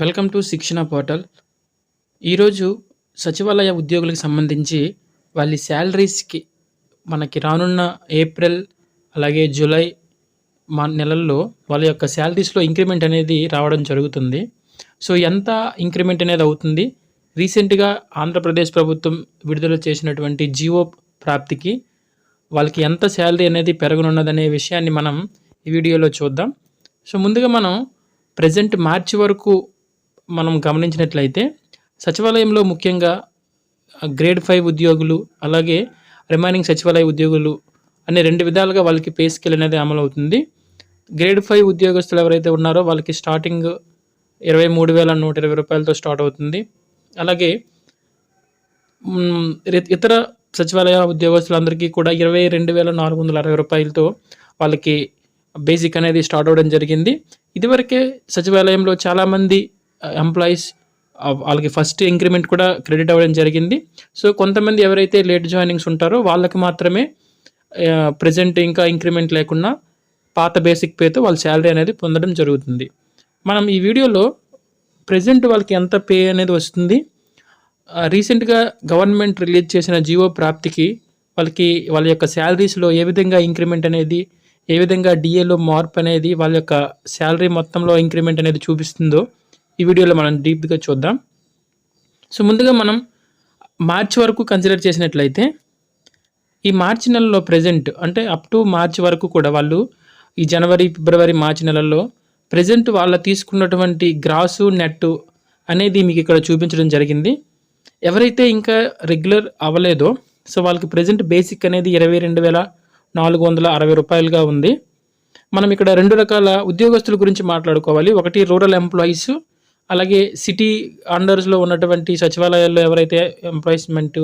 Welcome to శిక్షణ portal. ఈరోజు సచివాలయ ఉద్యోగులకు సంబంధించి వాళ్ళ శాలరీస్కి మనకి రానున్న ఏప్రిల్ అలాగే జూలై మా నెలల్లో వాళ్ళ యొక్క శాలరీస్లో ఇంక్రిమెంట్ అనేది రావడం జరుగుతుంది. సో ఎంత ఇంక్రిమెంట్ అనేది అవుతుంది? రీసెంట్గా ఆంధ్రప్రదేశ్ ప్రభుత్వం విడుదల చేసినటువంటి జియో ప్రాప్తికి వాళ్ళకి ఎంత శాలరీ అనేది పెరగనున్నదనే విషయాన్ని మనం ఈ వీడియోలో చూద్దాం. సో ముందుగా మనం ప్రజెంట్ మార్చి వరకు మనం గమనించినట్లయితే సచివాలయంలో ముఖ్యంగా గ్రేడ్ ఫైవ్ ఉద్యోగులు అలాగే రిమైనింగ్ సచివాలయ ఉద్యోగులు అనే రెండు విధాలుగా వాళ్ళకి పే స్కేల్ అనేది అమలు అవుతుంది గ్రేడ్ ఫైవ్ ఉద్యోగస్తులు ఎవరైతే ఉన్నారో వాళ్ళకి స్టార్టింగ్ ఇరవై మూడు వేల నూట ఇరవై రూపాయలతో స్టార్ట్ అవుతుంది. అలాగే ఇతర సచివాలయ ఉద్యోగస్తులందరికీ కూడా ఇరవై రెండు వేల నాలుగు వందల అరవై రూపాయలతో వాళ్ళకి బేసిక్ అనేది స్టార్ట్ అవ్వడం జరిగింది. ఇదివరకే సచివాలయంలో చాలామంది Uh, ఎంప్లాయీస్ వాళ్ళకి ఫస్ట్ ఇంక్రిమెంట్ కూడా క్రెడిట్ అవ్వడం జరిగింది. సో కొంతమంది ఎవరైతే లేట్ జాయినింగ్స్ ఉంటారో వాళ్ళకి మాత్రమే uh, ప్రజెంట్ ఇంకా ఇంక్రిమెంట్ లేకుండా పాత బేసిక్ పేతో వాళ్ళ శాలరీ అనేది పొందడం జరుగుతుంది. మనం ఈ వీడియోలో ప్రజెంట్ వాళ్ళకి ఎంత పే అనేది వస్తుంది రీసెంట్గా గవర్నమెంట్ రిలీజ్ చేసిన జియో ప్రాప్తికి వాళ్ళకి వాళ్ళ యొక్క శాలరీస్లో ఏ విధంగా ఇంక్రిమెంట్ అనేది ఏ విధంగా డిఏలో మార్పు అనేది వాళ్ళ యొక్క శాలరీ మొత్తంలో ఇంక్రిమెంట్ అనేది చూపిస్తుందో ఈ వీడియోలో మనం డీప్గా చూద్దాం. సో ముందుగా మనం మార్చ్ వరకు కన్సిడర్ చేసినట్లయితే ఈ మార్చి నెలలో ప్రజెంట్ అంటే అప్ టు మార్చి వరకు కూడా వాళ్ళు ఈ జనవరి ఫిబ్రవరి మార్చి నెలల్లో ప్రజెంట్ వాళ్ళ తీసుకున్నటువంటి గ్రాసు నెట్ అనేది మీకు ఇక్కడ చూపించడం జరిగింది. ఎవరైతే ఇంకా రెగ్యులర్ అవ్వలేదో సో వాళ్ళకి ప్రజెంట్ బేసిక్ అనేది ఇరవై రెండు వేల నాలుగు వందల అరవై రూపాయలుగా ఉంది. మనం ఇక్కడ రెండు రకాల ఉద్యోగస్తుల గురించి మాట్లాడుకోవాలి. ఒకటి రూరల్ ఎంప్లాయీస్ అలాగే సిటీ అండర్స్లో ఉన్నటువంటి సచివాలయాల్లో ఎవరైతే ఎంప్లాయ్మెంట్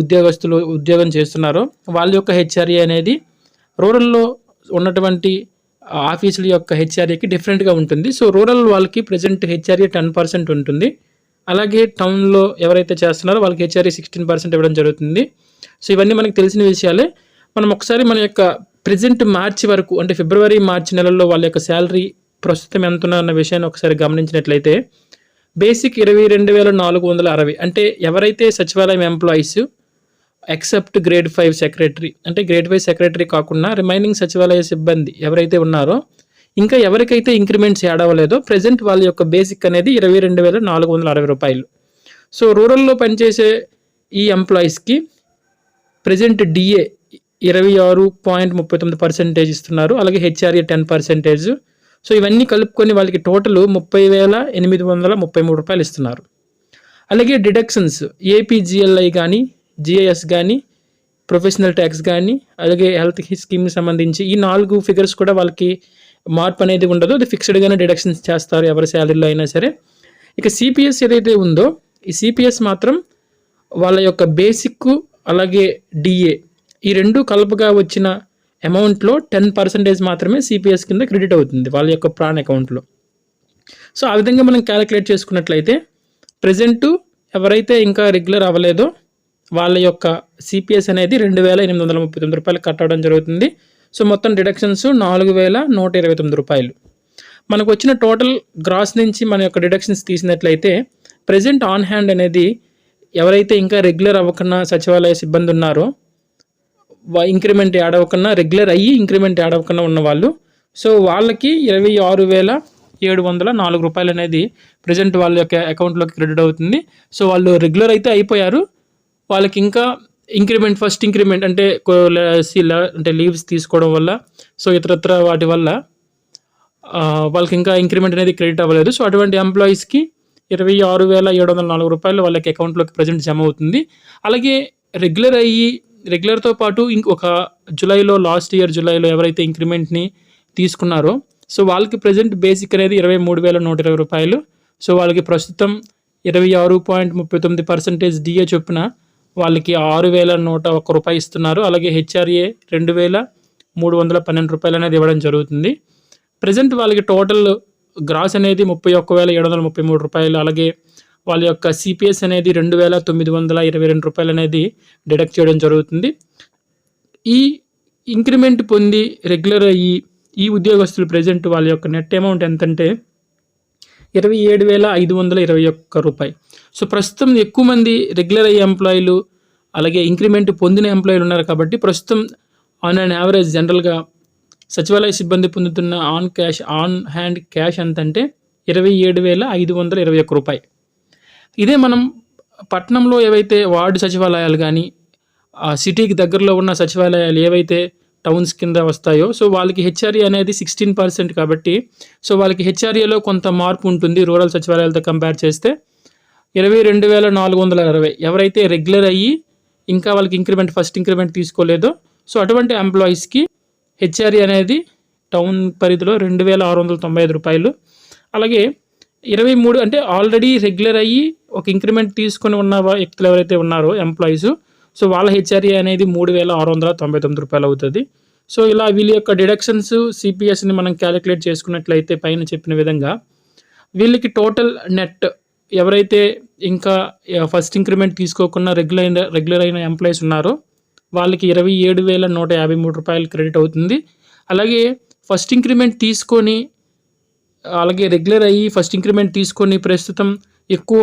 ఉద్యోగస్తులు ఉద్యోగం చేస్తున్నారో వాళ్ళ యొక్క హెచ్ఆర్ఏ అనేది రూరల్లో ఉన్నటువంటి ఆఫీసుల యొక్క హెచ్ఆర్ఏకి డిఫరెంట్గా ఉంటుంది. సో రూరల్ వాళ్ళకి ప్రజెంట్ హెచ్ఆర్ఏ టెన్ పర్సెంట్ ఉంటుంది. అలాగే టౌన్లో ఎవరైతే చేస్తున్నారో వాళ్ళకి హెచ్ఆర్ఏ సిక్స్టీన్ పర్సెంట్ ఇవ్వడం జరుగుతుంది. సో ఇవన్నీ మనకు తెలిసిన విషయాలే. మనం ఒకసారి మన యొక్క ప్రజెంట్ మార్చి వరకు అంటే ఫిబ్రవరి మార్చి నెలల్లో వాళ్ళ యొక్క శాలరీ ప్రస్తుతం ఎంత ఉన్నదన్న విషయాన్ని ఒకసారి గమనించినట్లయితే బేసిక్ ఇరవై రెండు వేల నాలుగు వందల అరవై. అంటే ఎవరైతే సచివాలయం employees except grade five secretary అంటే గ్రేడ్ ఫైవ్ సెక్రటరీ కాకుండా రిమైనింగ్ సచివాలయ సిబ్బంది ఎవరైతే ఉన్నారో ఇంకా ఎవరికైతే ఇంక్రిమెంట్స్ యాడ్ అవ్వలేదో ప్రజెంట్ వాళ్ళ యొక్క బేసిక్ అనేది ఇరవై రెండు వేల నాలుగు వందల అరవై రూపాయలు. సో రూరల్లో పనిచేసే ఈ ఎంప్లాయీస్కి ప్రజెంట్ డిఏ ఇరవై ఆరు పాయింట్ ముప్పై తొమ్మిది పర్సెంటేజ్ ఇస్తున్నారు. అలాగే హెచ్ఆర్ఏ టెన్ పర్సెంటేజ్ సో ఇవన్నీ కలుపుకొని వాళ్ళకి టోటల్ ముప్పై వేల ఎనిమిది వందల ముప్పై మూడు రూపాయలు ఇస్తున్నారు. అలాగే డిడక్షన్స్ ఏపీజిఎల్ఐ కానీ జిఐఎస్ కానీ ప్రొఫెషనల్ ట్యాక్స్ కానీ అలాగే హెల్త్ స్కీమ్కి సంబంధించి ఈ నాలుగు ఫిగర్స్ కూడా వాళ్ళకి మార్పు అనేది ఉండదు. అది ఫిక్స్డ్గానే డిడక్షన్స్ చేస్తారు ఎవరి శాలరీలో అయినా సరే. ఇక సిపిఎస్ ఏదైతే ఉందో ఈ సిపిఎస్ మాత్రం వాళ్ళ యొక్క బేసిక్ అలాగే డిఏ ఈ రెండు కలపగా వచ్చిన అమౌంట్లో టెన్ పర్సెంటేజ్ మాత్రమే సిపిఎస్ కింద క్రెడిట్ అవుతుంది వాళ్ళ యొక్క ప్రాన్ అకౌంట్లో. సో ఆ విధంగా మనం క్యాలిక్యులేట్ చేసుకున్నట్లయితే ప్రజెంట్ ఎవరైతే ఇంకా రెగ్యులర్ అవ్వలేదో వాళ్ళ యొక్క సిపిఎస్ అనేది రెండు వేల ఎనిమిది వందల ముప్పై తొమ్మిది రూపాయలు కట్టడం జరుగుతుంది. సో మొత్తం డిడక్షన్స్ నాలుగు వేల నూట ఇరవై తొమ్మిది రూపాయలు. మనకు వచ్చిన టోటల్ గ్రాస్ నుంచి మన యొక్క డిడక్షన్స్ తీసినట్లయితే ప్రజెంట్ ఆన్ హ్యాండ్ అనేది ఎవరైతే ఇంకా రెగ్యులర్ అవ్వకుండా సచివాలయ సిబ్బంది ఉన్నారో ఇంక్రిమెంట్ యాడ్ అవ్వకుండా రెగ్యులర్ అయ్యి ఇంక్రిమెంట్ యాడ్ అవ్వకుండా ఉన్న వాళ్ళు. సో వాళ్ళకి ఇరవై ఆరు వేల ఏడు వందల నాలుగు రూపాయలు అనేది ప్రజెంట్ వాళ్ళ యొక్క అకౌంట్లోకి క్రెడిట్ అవుతుంది. సో వాళ్ళు రెగ్యులర్ అయితే అయిపోయారు. వాళ్ళకి ఇంకా ఇంక్రిమెంట్ ఫస్ట్ ఇంక్రిమెంట్ అంటే అంటే లీవ్స్ తీసుకోవడం వల్ల సో ఇతరత్ర వాటి వల్ల వాళ్ళకి ఇంకా ఇంక్రిమెంట్ అనేది క్రెడిట్ అవ్వలేదు. సో అటువంటి ఎంప్లాయీస్కి ఇరవై ఆరు వేల ఏడు వందల నాలుగు రూపాయలు వాళ్ళకి అకౌంట్లోకి ప్రజెంట్ జమ అవుతుంది. అలాగే రెగ్యులర్ అయ్యి రెగ్యులర్తో పాటు ఇంకొక జూలైలో లాస్ట్ ఇయర్ జూలైలో ఎవరైతే ఇంక్రిమెంట్ని తీసుకున్నారో సో వాళ్ళకి ప్రజెంట్ బేసిక్ అనేది ఇరవై మూడు వేల నూట ఇరవై రూపాయలు. సో వాళ్ళకి ప్రస్తుతం ఇరవై ఆరు పాయింట్ ముప్పై తొమ్మిది పర్సెంటేజ్ డిఏ చొప్పున వాళ్ళకి ఆరు వేల నూట ఒక్క రూపాయి ఇస్తున్నారు. అలాగే హెచ్ఆర్ఏ రెండు వేల మూడు వందల పన్నెండు రూపాయలు అనేది ఇవ్వడం జరుగుతుంది. ప్రజెంట్ వాళ్ళకి టోటల్ గ్రాస్ అనేది ముప్పై ఒక్క వేల ఏడు వందల ముప్పై మూడు రూపాయలు. అలాగే వాళ్ళ యొక్క సిపిఎస్ అనేది రెండు వేల తొమ్మిది వందల ఇరవై రెండు రూపాయలు అనేది డిడక్ట్ చేయడం జరుగుతుంది. ఈ ఇంక్రిమెంట్ పొంది రెగ్యులర్ అయ్యి ఈ ఉద్యోగస్తులు ప్రజెంట్ వాళ్ళ యొక్క నెట్ అమౌంట్ ఎంతంటే ఇరవై ఏడు వేల ఐదు వందల ఇరవై ఒక్క రూపాయి. సో ప్రస్తుతం ఎక్కువ మంది రెగ్యులర్ అయ్యే ఎంప్లాయీలు అలాగే ఇంక్రిమెంట్ పొందిన ఎంప్లాయీలు ఉన్నారు కాబట్టి ప్రస్తుతం ఆన్ అండ్ యావరేజ్ జనరల్గా సచివాలయ సిబ్బంది పొందుతున్న on cash on hand cash ఎంతంటే ఇరవై ఏడు వేల ఐదు వందల ఇరవై ఒక్క రూపాయి. ఇదే మనం పట్టణంలో ఏవైతే వార్డు సచివాలయాలు కానీ ఆ సిటీకి దగ్గరలో ఉన్న సచివాలయాలు ఏవైతే టౌన్స్ కింద వస్తాయో సో వాళ్ళకి హెచ్ఆర్ఏ అనేది సిక్స్టీన్ పర్సెంట్ కాబట్టి సో వాళ్ళకి హెచ్ఆర్ఏలో కొంత మార్పు ఉంటుంది రూరల్ సచివాలయాలతో కంపేర్ చేస్తే. ఇరవై రెండు వేల నాలుగు వందల అరవై ఎవరైతే రెగ్యులర్ అయ్యి ఇంకా వాళ్ళకి ఇంక్రిమెంట్ ఫస్ట్ ఇంక్రిమెంట్ తీసుకోలేదో సో అటువంటి ఎంప్లాయీస్కి హెచ్ఆర్ఏ అనేది టౌన్ పరిధిలో రెండు వేల ఆరు వందల తొంభై ఐదు రూపాయలు. అలాగే ఇరవై మూడు అంటే ఆల్రెడీ రెగ్యులర్ అయ్యి ఒక ఇంక్రిమెంట్ తీసుకొని ఉన్న వ్యక్తులు ఎవరైతే ఉన్నారో ఎంప్లాయీస్ సో వాళ్ళ హెచ్ఆర్ఏ అనేది మూడు వేల ఆరు వందల తొంభై తొమ్మిది రూపాయలు అవుతుంది. సో ఇలా వీళ్ళ యొక్క డిడక్షన్స్ సిపిఎస్ని మనం క్యాలిక్యులేట్ చేసుకున్నట్లయితే పైన చెప్పిన విధంగా వీళ్ళకి టోటల్ నెట్ ఎవరైతే ఇంకా ఫస్ట్ ఇంక్రిమెంట్ తీసుకోకుండా రెగ్యులర్ అయిన రెగ్యులర్ అయిన ఎంప్లాయీస్ ఉన్నారో వాళ్ళకి ఇరవై ఏడు వేల నూట యాభై మూడు రూపాయలు క్రెడిట్ అవుతుంది. అలాగే ఫస్ట్ ఇంక్రిమెంట్ తీసుకొని అలాగే రెగ్యులర్ అయ్యి ఫస్ట్ ఇంక్రిమెంట్ తీసుకొని ప్రస్తుతం ఎక్కువ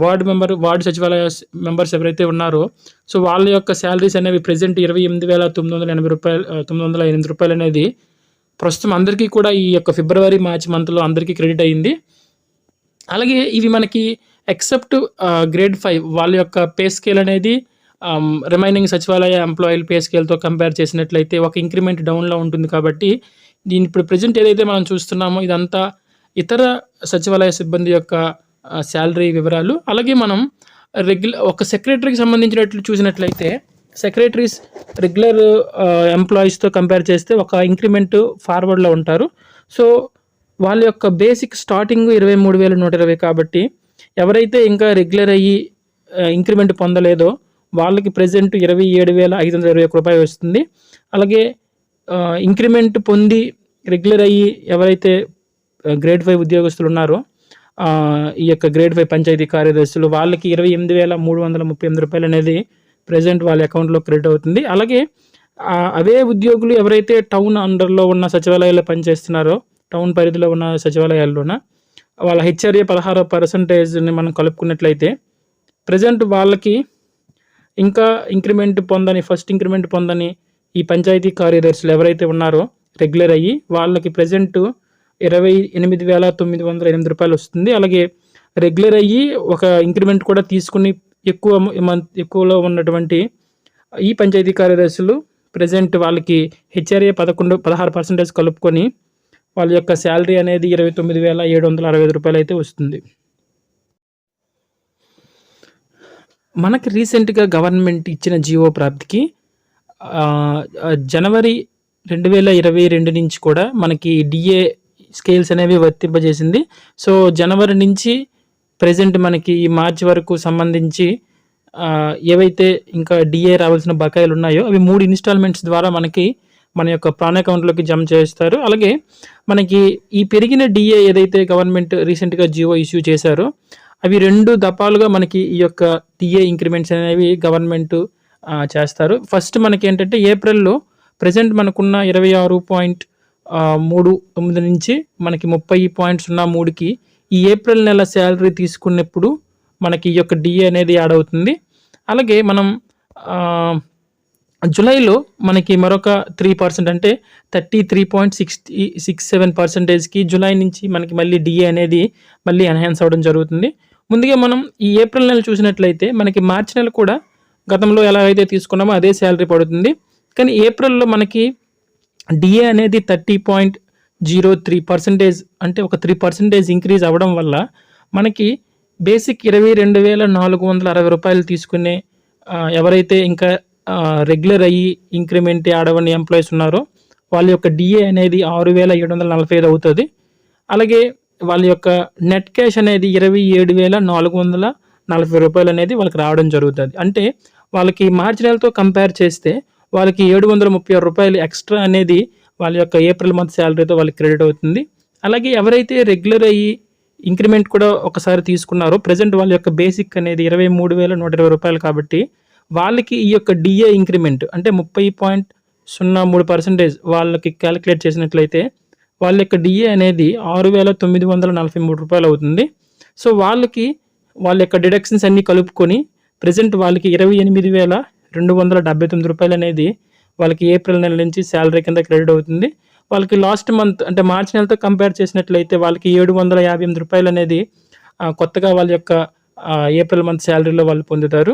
వార్డు మెంబర్ వార్డు సచివాలయ మెంబర్స్ ఎవరైతే ఉన్నారో సో వాళ్ళ యొక్క శాలరీస్ అనేవి ప్రజెంట్ ఇరవై ఎనిమిది వేల తొమ్మిది వందల ఎనభై రూపాయలు తొమ్మిది వందల ఎనిమిది రూపాయలు అనేది ప్రస్తుతం అందరికీ కూడా ఈ యొక్క ఫిబ్రవరి మార్చి మంత్లో అందరికీ క్రెడిట్ అయ్యింది అలాగే ఇవి మనకి ఎక్సెప్ట్ గ్రేడ్ ఫైవ్ వాళ్ళ యొక్క పే స్కేల్ అనేది రిమైనింగ్ సచివాలయ ఎంప్లాయీల పే స్కేల్తో కంపేర్ చేసినట్లయితే ఒక ఇంక్రిమెంట్ డౌన్లో ఉంటుంది కాబట్టి దీని ఇప్పుడు ప్రజెంట్ ఏదైతే మనం చూస్తున్నామో ఇదంతా ఇతర సచివాలయ సిబ్బంది యొక్క శాలరీ వివరాలు. అలాగే మనం రెగ్యులర్ ఒక సెక్రటరీకి సంబంధించినట్లు చూసినట్లయితే సెక్రటరీస్ రెగ్యులర్ ఎంప్లాయీస్తో కంపేర్ చేస్తే ఒక ఇంక్రిమెంట్ ఫార్వర్డ్లో ఉంటారు. సో వాళ్ళ యొక్క బేసిక్ స్టార్టింగ్ ఇరవై మూడు వేల నూట ఇరవై కాబట్టి ఎవరైతే ఇంకా రెగ్యులర్ అయ్యి ఇంక్రిమెంట్ పొందలేదో వాళ్ళకి ప్రజెంట్ ఇరవై ఏడు వేల ఐదు వందల ఇరవై ఒక రూపాయలు వస్తుంది. అలాగే ఇంక్రిమెంట్ పొంది రెగ్యులర్ అయ్యి ఎవరైతే గ్రేడ్ ఫైవ్ ఉద్యోగస్తులు ఉన్నారో ఈ యొక్క గ్రేడ్ ఫైవ్ పంచాయతీ కార్యదర్శులు వాళ్ళకి ఇరవై ఎనిమిది వేల మూడు వందల ముప్పై ఎనిమిది రూపాయలు అనేది ప్రజెంట్ వాళ్ళ అకౌంట్లో క్రెడిట్ అవుతుంది. అలాగే అవే ఉద్యోగులు ఎవరైతే టౌన్ అండర్లో ఉన్న సచివాలయాల్లో పనిచేస్తున్నారో టౌన్ పరిధిలో ఉన్న సచివాలయాల్లోన వాళ్ళ హెచ్ఆర్ఏ పదహారు పర్సంటేజ్ని మనం కలుపుకున్నట్లయితే ప్రజెంట్ వాళ్ళకి ఇంకా ఇంక్రిమెంట్ పొందని ఫస్ట్ ఇంక్రిమెంట్ పొందని ఈ పంచాయతీ కార్యదర్శులు ఎవరైతే ఉన్నారో రెగ్యులర్ అయ్యి వాళ్ళకి ప్రజెంట్ ఇరవై ఎనిమిది వేల తొమ్మిది వందల ఎనిమిది రూపాయలు వస్తుంది. అలాగే రెగ్యులర్ అయ్యి ఒక ఇంక్రిమెంట్ కూడా తీసుకుని ఎక్కువ మంత్ ఎక్కువలో ఉన్నటువంటి ఈ పంచాయతీ కార్యదర్శులు ప్రజెంట్ వాళ్ళకి హెచ్ఆర్ఏ పదకొండు పదహారు పర్సెంటేజ్ కలుపుకొని వాళ్ళ యొక్క శాలరీ అనేది ఇరవై తొమ్మిది వేల ఏడు వందల అరవై ఐదు రూపాయలు అయితే వస్తుంది. మనకి రీసెంట్గా గవర్నమెంట్ ఇచ్చిన జీవో ప్రాప్తికి జనవరి రెండు వేల ఇరవై రెండు నుంచి కూడా మనకి డిఏ స్కేల్స్ అనేవి వర్తింపజేసింది. సో జనవరి నుంచి ప్రజెంట్ మనకి ఈ మార్చి వరకు సంబంధించి ఏవైతే ఇంకా డిఏ రావాల్సిన బకాయిలు ఉన్నాయో అవి మూడు ఇన్స్టాల్మెంట్స్ ద్వారా మనకి మన యొక్క ప్రాణ అకౌంట్లోకి జమ చేస్తారు. అలాగే మనకి ఈ పెరిగిన డిఏ ఏదైతే గవర్నమెంట్ రీసెంట్గా జియో ఇష్యూ చేశారో అవి రెండు దపాలుగా మనకి ఈ యొక్క డిఏ ఇంక్రిమెంట్స్ అనేవి గవర్నమెంట్ చేస్తారు. ఫస్ట్ మనకి ఏంటంటే ఏప్రిల్లో ప్రజెంట్ మనకున్న ఇరవై ఆరు పాయింట్ మూడు తొమ్మిది నుంచి మనకి ముప్పై పాయింట్ సున్నా మూడుకి ఈ ఏప్రిల్ నెల శాలరీ తీసుకున్నప్పుడు మనకి ఈ యొక్క డిఏ అనేది యాడ్ అవుతుంది. అలాగే మనం జూలైలో మనకి మరొక త్రీ పర్సెంట్ అంటే thirty three point sixty six seven పర్సెంటేజ్కి July నుంచి మనకి మళ్ళీ డిఏ అనేది మళ్ళీ ఎన్హాన్స్ అవ్వడం జరుగుతుంది. ముందుగా మనం ఈ ఏప్రిల్ నెల చూసినట్లయితే మనకి మార్చి నెల కూడా గతంలో ఎలా అయితే తీసుకున్నామో అదే శాలరీ పడుతుంది. కానీ ఏప్రిల్లో మనకి డిఏ అనేది thirty point zero three percentage అంటే ఒక త్రీ పర్సెంటేజ్ ఇంక్రీజ్ అవ్వడం వల్ల మనకి బేసిక్ ఇరవై రెండు వేల నాలుగు వందల అరవై రూపాయలు తీసుకునే ఎవరైతే ఇంకా రెగ్యులర్ అయ్యి ఇంక్రిమెంట్ ఆడవని ఎంప్లాయీస్ ఉన్నారో వాళ్ళ యొక్క డిఏ అనేది ఆరు వేల ఏడు వందల నలభై ఐదు అవుతుంది. అలాగే వాళ్ళ యొక్క నెట్ క్యాష్ అనేది ఇరవై ఏడు వేల నాలుగు వందల నలభై రూపాయలు అనేది వాళ్ళకి రావడం జరుగుతుంది. అంటే వాళ్ళకి మార్చి నెలతో కంపేర్ చేస్తే వాళ్ళకి ఏడు వందల ముప్పై ఆరు రూపాయలు ఎక్స్ట్రా అనేది వాళ్ళ యొక్క ఏప్రిల్ మంత్ శాలరీతో వాళ్ళకి క్రెడిట్ అవుతుంది. అలాగే ఎవరైతే రెగ్యులర్ అయ్యి ఇంక్రిమెంట్ కూడా ఒకసారి తీసుకున్నారో ప్రజెంట్ వాళ్ళ యొక్క బేసిక్ అనేది ఇరవై మూడు వేల నూట ఇరవై రూపాయలు కాబట్టి వాళ్ళకి ఈ యొక్క డిఏ ఇంక్రిమెంట్ అంటే ముప్పై పాయింట్ సున్నా మూడు పర్సెంటేజ్ వాళ్ళకి క్యాలిక్యులేట్ చేసినట్లయితే వాళ్ళ యొక్క డిఏ అనేది ఆరు వేల తొమ్మిది వందల నలభై మూడు రూపాయలు అవుతుంది. సో వాళ్ళకి వాళ్ళ యొక్క డిడక్షన్స్ అన్నీ కలుపుకొని ప్రజెంట్ వాళ్ళకి ఇరవై ఎనిమిది వేల రెండు వందల డెబ్బై తొమ్మిది రూపాయలు అనేది వాళ్ళకి ఏప్రిల్ నెల నుంచి శాలరీ కింద క్రెడిట్ అవుతుంది. వాళ్ళకి లాస్ట్ మంత్ అంటే మార్చి నెలతో కంపేర్ చేసినట్లయితే వాళ్ళకి ఏడు వందల యాభై ఎనిమిది రూపాయలు అనేది కొత్తగా వాళ్ళ యొక్క ఏప్రిల్ మంత్ శాలరీలో వాళ్ళు పొందుతారు.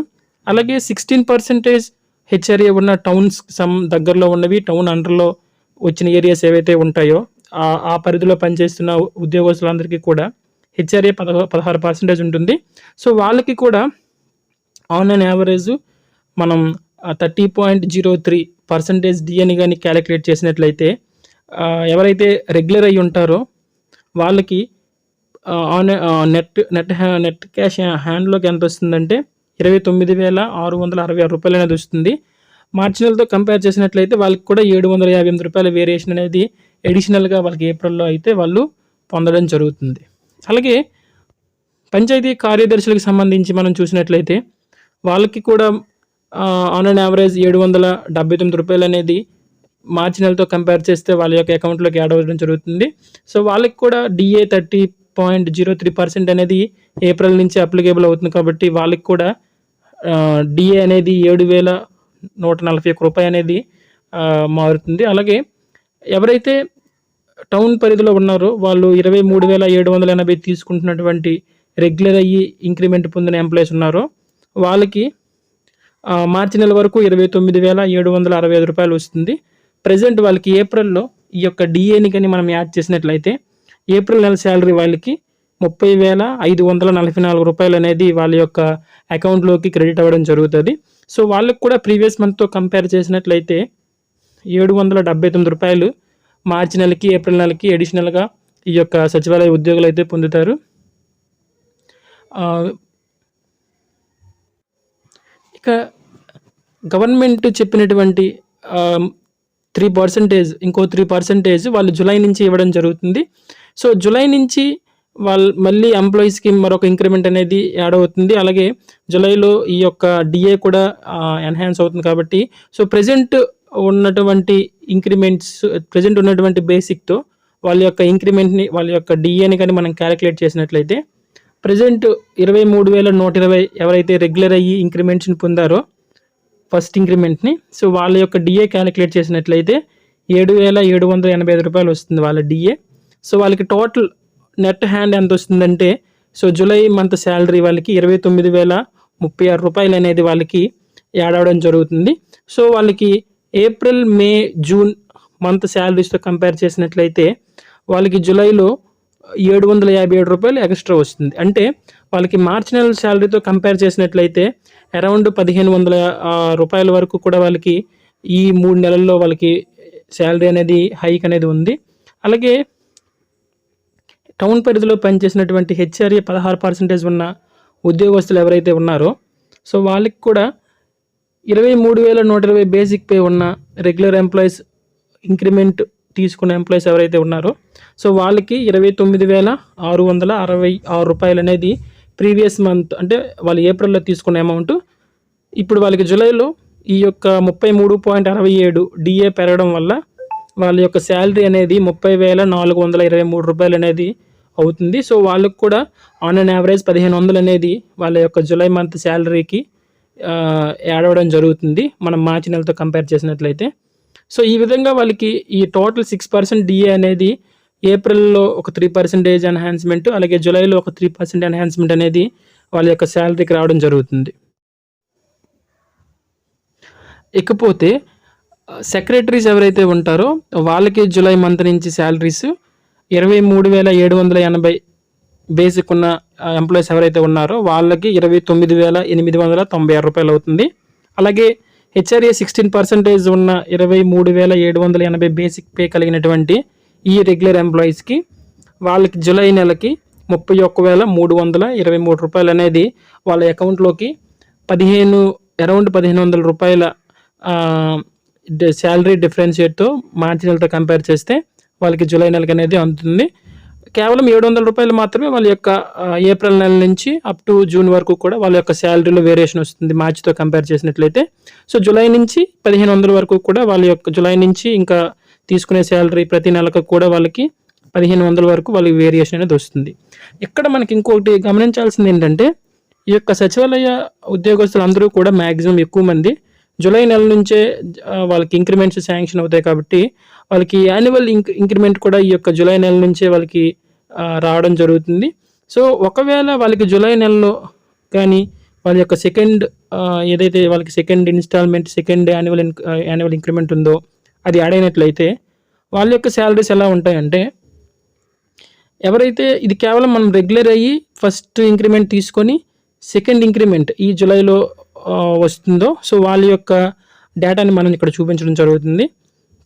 అలాగే సిక్స్టీన్ పర్సెంటేజ్ హెచ్ఆర్ఏ ఉన్న టౌన్స్ సమ్ దగ్గరలో ఉన్నవి టౌన్ అండర్లో వచ్చిన ఏరియాస్ ఏవైతే ఉంటాయో ఆ- ఆ పరిధిలో పనిచేస్తున్న ఉద్యోగస్తులందరికీ కూడా హెచ్ఆర్ఏ పదహ పదహారు పర్సెంటేజ్ ఉంటుంది. సో వాళ్ళకి కూడా ఆన్ అండ్ యావరేజ్ మనం thirty point zero three percentage డిఎని కానీ క్యాలిక్యులేట్ చేసినట్లయితే ఎవరైతే రెగ్యులర్ అయి ఉంటారో వాళ్ళకి on net net net cash హ్యాండ్లోకి ఎంత వస్తుందంటే ఇరవై తొమ్మిది వేల ఆరు వందల అరవై ఆరు రూపాయలు అనేది వస్తుంది. మార్చినలతో కంపేర్ చేసినట్లయితే వాళ్ళకి కూడా ఏడు వందల యాభై ఎనిమిది రూపాయల వేరియేషన్ అనేది ఎడిషనల్గా వాళ్ళకి ఏప్రిల్లో అయితే వాళ్ళు పొందడం జరుగుతుంది. అలాగే పంచాయతీ కార్యదర్శులకు సంబంధించి మనం చూసినట్లయితే వాళ్ళకి కూడా ఆన్ అండ్ యావరేజ్ ఏడు వందల డెబ్బై తొమ్మిది రూపాయలు అనేది మార్చి నెలతో కంపేర్ చేస్తే వాళ్ళ యొక్క అకౌంట్లోకి యాడ్ అవ్వడం జరుగుతుంది. సో వాళ్ళకి కూడా DA thirty point zero three percent అనేది ఏప్రిల్ నుంచి అప్లికేబుల్ అవుతుంది కాబట్టి వాళ్ళకి కూడా డిఏ అనేది ఏడు వేల నూట నలభై ఒక్క రూపాయి అనేది మారుతుంది. అలాగే ఎవరైతే టౌన్ పరిధిలో ఉన్నారో వాళ్ళు ఇరవై మూడు వేల ఏడు వందల ఎనభై తీసుకుంటున్నటువంటి రెగ్యులర్ అయ్యి ఇంక్రిమెంట్ పొందిన ఎంప్లాయీస్ ఉన్నారో వాళ్ళకి మార్చి నెల వరకు ఇరవై తొమ్మిది వేల ఏడు వందల అరవై ఐదు రూపాయలు వస్తుంది. ప్రజెంట్ వాళ్ళకి ఏప్రిల్లో ఈ యొక్క డిఏని కానీ మనం యాడ్ చేసినట్లయితే ఏప్రిల్ నెల శాలరీ వాళ్ళకి ముప్పై వేల ఐదు వందల నలభై నాలుగు రూపాయలు అనేది వాళ్ళ యొక్క అకౌంట్లోకి క్రెడిట్ అవ్వడం జరుగుతుంది. సో వాళ్ళకి కూడా ప్రీవియస్ మంత్తో కంపేర్ చేసినట్లయితే ఏడు వందల డెబ్బై తొమ్మిది రూపాయలు మార్చి నెలకి ఏప్రిల్ నెలకి అడిషనల్గా ఈ యొక్క సచివాలయ ఉద్యోగులు అయితే పొందుతారు. ఇక గవర్నమెంట్ చెప్పినటువంటి త్రీ పర్సెంటేజ్ ఇంకో త్రీ పర్సెంటేజ్ వాళ్ళు జూలై నుంచి ఇవ్వడం జరుగుతుంది. సో జూలై నుంచి వాళ్ళు మళ్ళీ ఎంప్లాయీస్కి మరొక ఇంక్రిమెంట్ అనేది యాడ్ అవుతుంది. అలాగే జూలైలో ఈ యొక్క డిఏ కూడా ఎన్హాన్స్ అవుతుంది కాబట్టి. సో ప్రజెంట్ ఉన్నటువంటి ఇంక్రిమెంట్స్ ప్రజెంట్ ఉన్నటువంటి బేసిక్తో వాళ్ళ యొక్క ఇంక్రిమెంట్ని వాళ్ళ యొక్క డిఏని కానీ మనం క్యాలిక్యులేట్ చేసినట్లయితే ప్రజెంట్ ఇరవై మూడు వేల నూట ఇరవై ఎవరైతే రెగ్యులర్ అయ్యి ఇంక్రిమెంట్స్ని పొందారో ఫస్ట్ ఇంక్రిమెంట్ని సో వాళ్ళ యొక్క డిఏ క్యాలిక్యులేట్ చేసినట్లయితే ఏడు వేల ఏడు వందల ఎనభై ఐదు రూపాయలు వస్తుంది వాళ్ళ డిఏ సో వాళ్ళకి టోటల్ నెట్ హ్యాండ్ ఎంత వస్తుందంటే సో జూలై మంత్ శాలరీ వాళ్ళకి ఇరవై తొమ్మిది వేల ముప్పై ఆరు రూపాయలు అనేది వాళ్ళకి యాడ్ జరుగుతుంది. సో వాళ్ళకి ఏప్రిల్ మే జూన్ మంత్ శాలరీస్తో కంపేర్ చేసినట్లయితే వాళ్ళకి జూలైలో ఏడు వందల యాభై ఏడు రూపాయలు ఎక్స్ట్రా వస్తుంది. అంటే వాళ్ళకి మార్చి నెల శాలరీతో కంపేర్ చేసినట్లయితే అరౌండ్ పదిహేను వందల రూపాయల వరకు కూడా వాళ్ళకి ఈ మూడు నెలల్లో వాళ్ళకి శాలరీ అనేది హైక్ అనేది ఉంది. అలాగే టౌన్ పరిధిలో పనిచేసినటువంటి హెచ్ఆర్ఏ పదహారు పర్సెంటేజ్ ఉన్న ఉద్యోగస్తులు ఎవరైతే ఉన్నారో సో వాళ్ళకి కూడా ఇరవై మూడు వేల నూట ఇరవై బేసిక్ పే ఉన్న రెగ్యులర్ ఎంప్లాయీస్ ఇంక్రిమెంట్ తీసుకున్న ఎంప్లాయీస్ ఎవరైతే ఉన్నారో సో వాళ్ళకి ఇరవై తొమ్మిది వేల ఆరు వందల అరవై ఆరు రూపాయలు అనేది ప్రీవియస్ మంత్ అంటే వాళ్ళు ఏప్రిల్లో తీసుకున్న అమౌంట్ ఇప్పుడు వాళ్ళకి జూలైలో ఈ యొక్క ముప్పై మూడు పాయింట్ అరవై ఏడు డిఏ పెరగడం వల్ల వాళ్ళ యొక్క శాలరీ అనేది ముప్పై వేల నాలుగు వందల ఇరవై మూడు రూపాయలు అనేది అవుతుంది. సో వాళ్ళకు కూడా ఆన్ అండ్ యావరేజ్ పదిహేను వందలు అనేది వాళ్ళ యొక్క జూలై మంత్ శాలరీకి యాడ్ అవ్వడం జరుగుతుంది. మనం మార్చి నెలతో కంపేర్ చేసినట్లయితే. సో ఈ విధంగా వాళ్ళకి ఈ టోటల్ సిక్స్ పర్సెంట్ డిఏ అనేది ఏప్రిల్లో ఒక త్రీ పర్సెంటేజ్ ఎన్హాన్స్మెంట్ అలాగే జూలైలో ఒక త్రీ పర్సెంట్ ఎన్హాన్స్మెంట్ అనేది వాళ్ళ యొక్క శాలరీకి రావడం జరుగుతుంది. ఇకపోతే సెక్రటరీస్ ఎవరైతే ఉంటారో వాళ్ళకి జూలై మంత్ నుంచి శాలరీస్ ఇరవై మూడు వేల ఏడు వందల ఎనభై బేసిక్ ఉన్న ఎంప్లాయీస్ ఎవరైతే ఉన్నారో వాళ్ళకి ఇరవై తొమ్మిది వేల ఎనిమిది వందల తొంభై ఆరు రూపాయలు అవుతుంది. అలాగే హెచ్ఆర్ఏ సిక్స్టీన్ పర్సెంటేజ్ ఉన్న ఇరవై మూడు వేల ఏడు వందల ఎనభై బేసిక్ పే కలిగినటువంటి ఈ రెగ్యులర్ ఎంప్లాయీస్కి వాళ్ళకి జూలై నెలకి ముప్పై ఒక్క వేల మూడు వందల ఇరవై మూడు రూపాయలు అనేది వాళ్ళ అకౌంట్లోకి పదిహేను అరౌండ్ పదిహేను వందల రూపాయల శాలరీ డిఫరెన్షియేట్తో మార్చి నెలతో కంపేర్ చేస్తే వాళ్ళకి జూలై నెలకి అనేది అందుతుంది. కేవలం ఏడు వందల రూపాయలు మాత్రమే వాళ్ళ యొక్క ఏప్రిల్ నెల నుంచి అప్ టు జూన్ వరకు కూడా వాళ్ళ యొక్క శాలరీలో వేరియేషన్ వస్తుంది. మార్చితో కంపేర్ చేసినట్లయితే. సో జూలై నుంచి పదిహేను వందల వరకు కూడా వాళ్ళ యొక్క జూలై నుంచి ఇంకా తీసుకునే శాలరీ ప్రతి నెలకు కూడా వాళ్ళకి పదిహేను వందల వరకు వాళ్ళకి వేరియేషన్ అనేది వస్తుంది. ఇక్కడ మనకి ఇంకొకటి గమనించాల్సింది ఏంటంటే ఈ యొక్క సచివాలయ ఉద్యోగస్తులు అందరూ కూడా మ్యాక్సిమం ఎక్కువ మంది జూలై నెల నుంచే వాళ్ళకి ఇంక్రిమెంట్స్ శాంక్షన్ అవుతాయి కాబట్టి వాళ్ళకి యాన్యువల్ ఇంక్ ఇంక్రిమెంట్ కూడా ఈ యొక్క జూలై నెల నుంచే వాళ్ళకి రావడం జరుగుతుంది. సో ఒకవేళ వాళ్ళకి జూలై నెలలో కానీ వాళ్ళ యొక్క సెకండ్ ఏదైతే వాళ్ళకి second installment second annual annual increment ఉందో అది యాడ్ అయినట్లయితే వాళ్ళ యొక్క శాలరీస్ ఎలా ఉంటాయంటే ఎవరైతే ఇది కేవలం మనం రెగ్యులర్ అయ్యి ఫస్ట్ ఇంక్రిమెంట్ తీసుకొని సెకండ్ ఇంక్రిమెంట్ ఈ జూలైలో వస్తుందో. సో వాళ్ళ యొక్క డేటాని మనం ఇక్కడ చూపించడం జరుగుతుంది.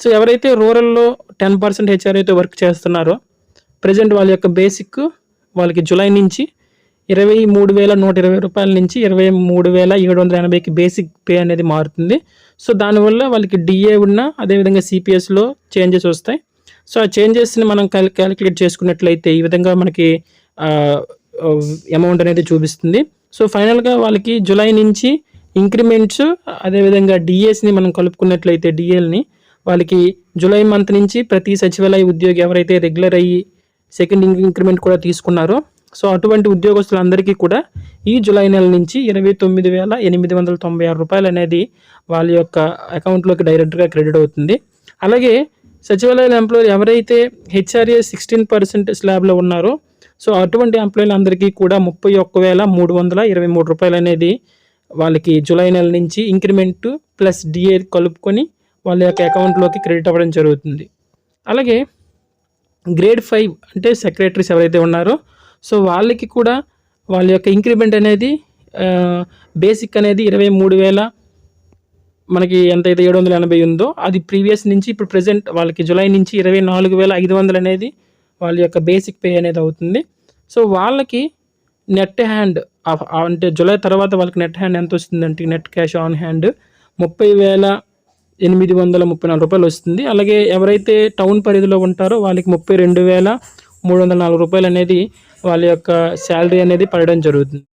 సో ఎవరైతే రూరల్లో టెన్ పర్సెంట్ హెచ్ఆర్ అయితే వర్క్ చేస్తున్నారో ప్రజెంట్ వాళ్ళ యొక్క బేసిక్ వాళ్ళకి జూలై నుంచి ఇరవై మూడు వేల నూట ఇరవై రూపాయల నుంచి ఇరవై మూడు వేల ఏడు వందల ఎనభైకి బేసిక్ పే అనేది మారుతుంది. సో దానివల్ల వాళ్ళకి డిఏ ఉన్న అదేవిధంగా సిపిఎస్లో చేంజెస్ వస్తాయి. సో ఆ చేంజెస్ని మనం క్యాల్ క్యాలిక్యులేట్ చేసుకున్నట్లయితే ఈ విధంగా మనకి అమౌంట్ అనేది చూపిస్తుంది. సో ఫైనల్గా వాళ్ళకి జూలై నుంచి ఇంక్రిమెంట్స్ అదేవిధంగా డిఎస్ని మనం కలుపుకున్నట్లయితే డిఎల్ని వాళ్ళకి జూలై మంత్ నుంచి ప్రతి సచివాలయ ఉద్యోగి ఎవరైతే రెగ్యులర్ అయ్యి సెకండ్ ఇంక్రిమెంట్ కూడా తీసుకున్నారో సో అటువంటి ఉద్యోగస్తులందరికీ కూడా ఈ జూలై నెల నుంచి ఇరవై తొమ్మిది వేల ఎనిమిది వందల తొంభై ఆరు రూపాయలు అనేది వాళ్ళ యొక్క అకౌంట్లోకి డైరెక్ట్గా క్రెడిట్ అవుతుంది. అలాగే సచివాలయ ఎంప్లాయీ ఎవరైతే హెచ్ఆర్ఏ సిక్స్టీన్ పర్సెంట్ స్లాబ్లో ఉన్నారో సో అటువంటి ఎంప్లాయీలందరికీ కూడా ముప్పై ఒక్క వేల మూడు వందల ఇరవై మూడు రూపాయలు అనేది వాళ్ళకి జూలై నెల నుంచి ఇంక్రిమెంట్ ప్లస్ డిఏ కలుపుకొని వాళ్ళ యొక్క అకౌంట్లోకి క్రెడిట్ అవ్వడం జరుగుతుంది. అలాగే గ్రేడ్ ఫైవ్ అంటే సెక్రటరీస్ ఎవరైతే ఉన్నారో సో వాళ్ళకి కూడా వాళ్ళ యొక్క ఇంక్రిమెంట్ అనేది బేసిక్ అనేది ఇరవై మూడు వేల మనకి ఎంతైతే ఏడు వందల ఎనభై ఉందో అది ప్రీవియస్ నుంచి ఇప్పుడు ప్రజెంట్ వాళ్ళకి జూలై నుంచి ఇరవై నాలుగు వేల ఐదు వందలు అనేది వాళ్ళ యొక్క బేసిక్ పే అనేది అవుతుంది. సో వాళ్ళకి నెట్ హ్యాండ్ అంటే జూలై తర్వాత వాళ్ళకి నెట్ హ్యాండ్ ఎంత వస్తుందంటే నెట్ క్యాష్ ఆన్ హ్యాండ్ ముప్పై వేల ఎనిమిది వందల ముప్పై నాలుగు రూపాయలు వస్తుంది. అలాగే ఎవరైతే టౌన్ పరిధిలో ఉంటారో వాళ్ళకి ముప్పై రెండు వేల మూడు వందల నాలుగు రూపాయలు అనేది వాళ్ళ యొక్క శాలరీ అనేది పడడం జరుగుతుంది.